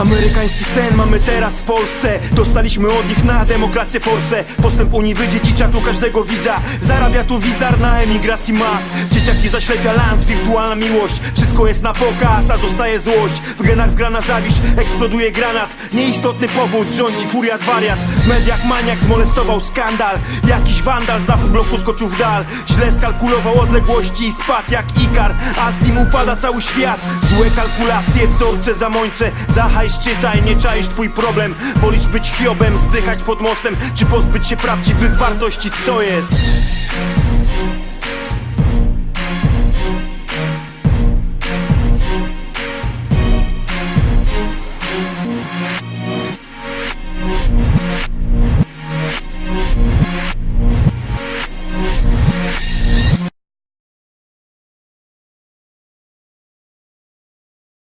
Amerykański sen mamy teraz w Polsce. Dostaliśmy od nich na demokrację forsę. Postęp Unii wydziedzicza tu każdego widza. Zarabia tu wizar na emigracji mas. Dzieciaki zaślepia lans, wirtualna miłość. Wszystko jest na pokaz, a zostaje złość. W genach wgrana zawiść, eksploduje granat. Nieistotny powód, rządzi furiat wariat W mediach maniak zmolestował skandal. Jakiś wandal z dachu bloku skoczył w dal. Źle skalkulował odległości i spadł jak Ikar. A z nim upada cały świat. Złe kalkulacje, wzorce zamończe. Zachaj, szczytaj, nie czaisz twój problem. Wolisz być Hiobem, zdychać pod mostem Czy pozbyć się prawdziwych wartości, co jest?